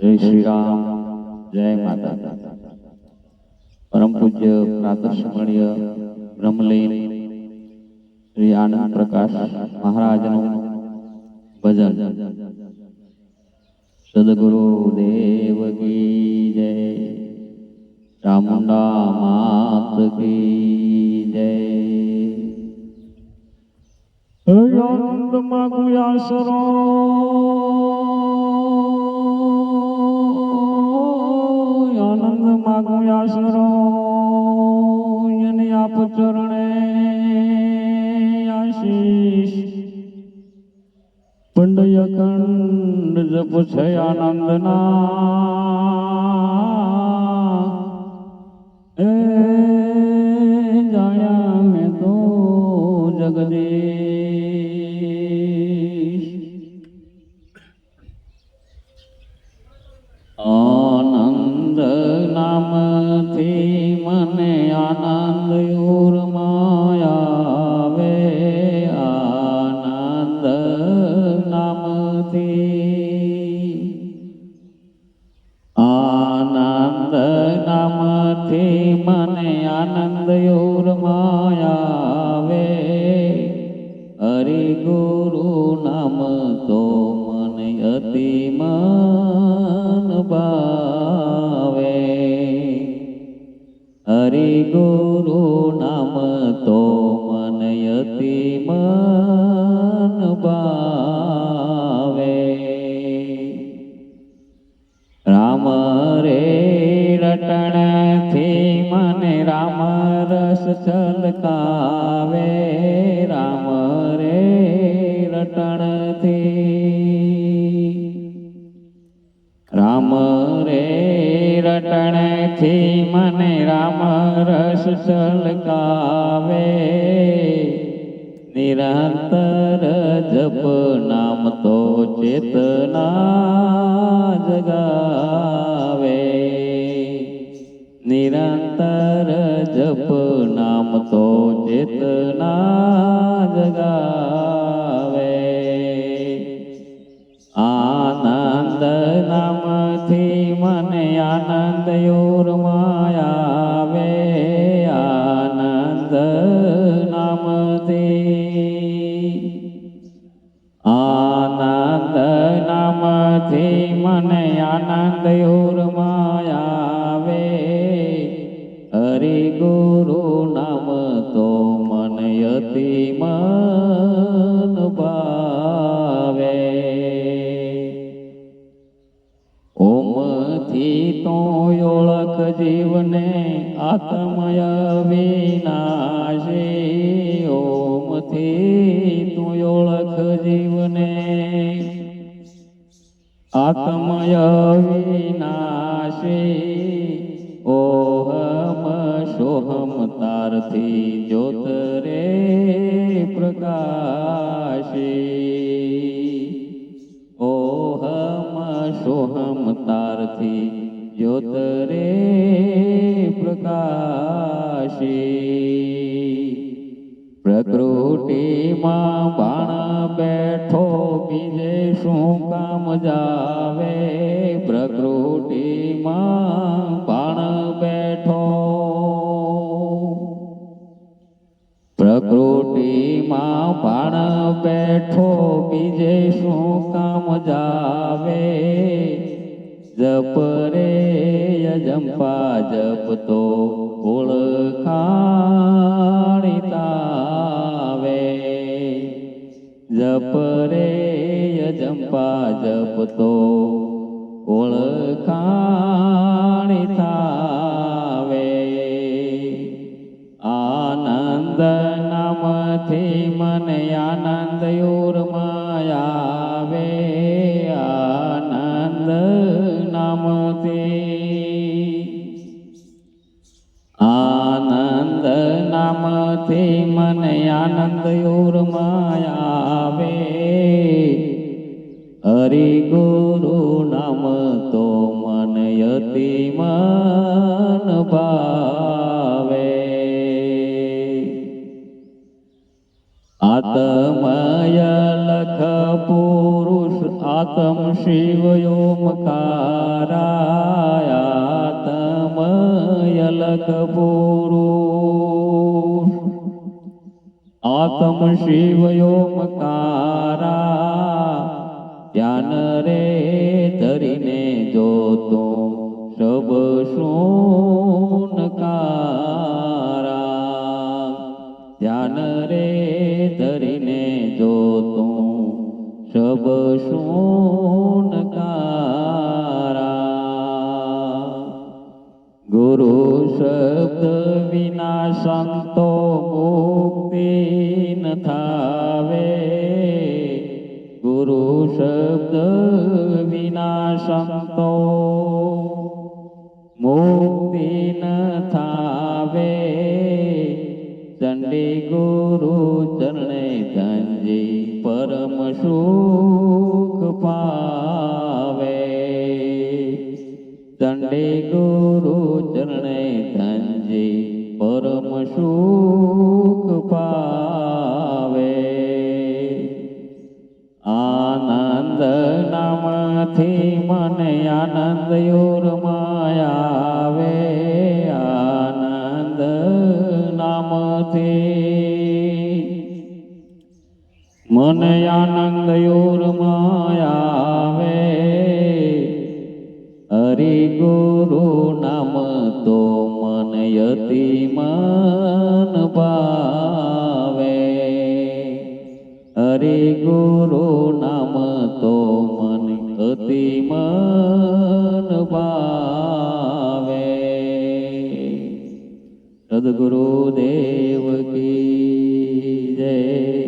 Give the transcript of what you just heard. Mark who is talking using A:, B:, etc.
A: જય શ્રી રામ, જય માતા પરમ પૂજ્ય પ્રાતસ્મરણીય બ્રહ્મલીન શ્રી આનંદ પ્રકાશ મહારાજનું ભજન. સદગુરુ દેવ કી જય ચામુંડા માત કી જય.
B: આનંદ માગુયા આશરો પંડય કંડ જપ છે આનંદના એ જાયા મેં તો જગદીશ આનંદ નામથી મને આનંદ નામથી મને આનંદ ઉર્માયાવે હરિ ગુરુ નામ તો મને અતિ મન ભાવે. હરિ ગુરુ છલકાવે રામ રે રટણથી. રામ રે રટણથી મને રામ રસ છલકાવે નિરંતર જપ નામ તો ચેતના જગાવે. જગાવે આનંદ નામથી મને આનંદ ઉર્માયાવે આનંદ નામથી. આનંદ નામથી મને આનંદ ઉર્માયાવે હરિ ગુરુ નામ તો મને ભાવે ઓમથી તો ઓળખ જીવને આત્મય વિનાશી ઓમથી તું ઓળખ જીવને આત્મય વિનાશી સોહમ તારથી જ્યોત રે પ્રકાશી પ્રકૃતિમાં બાણ બેઠો બીજે શું કામ જાવે પ્રકૃતિમાં બાણ બેઠો પ્રકૃતિમાં બાણ બેઠો બીજે શું કામ જાવે જપ રે યજંપા જપ તો ઓળખાણીતાવે. જપ રે યજંપા જપ તો ઓળખાણીતાવે. આનંદ નામથી મને આનંદ ઉર્માયાવે આનંદ નામથી મને આનંદ ઉર્માયાવે હરિ ગુરુ નામ તો મન અતિ મન ભાવે. આત્મય લખ પુરુષ આત્મ શિવ યોમકારાય આત્મય લખ પુરુષ આત્મ શિવયોમકારા
A: ધ્યાન રે ધરીને જોતો સબ શૂનકારા ધ્યાન રે ધરીને જોતો સબ શૂનકારા ગુરુ શબ્દ વિના સંતો થાવે. ગુરુ શબ્દ વિના સંતો મુક્તિ ન થાવે. ચંડી ગુરુ ચરણે ધંજી પરમ સુખ પાવે. ચંડી ગુરુ ચરણે ધંજી પરમ સુખ પાવે નામથી મને આનંદ યોરમાયાવે આનંદ નામથી.
B: મને આનંદ યોરમાયાવે
A: હરિ ગુરુ નામ તો મન યતિ મન સદગુરુદેવ સદગુરુ દેવ કી જય.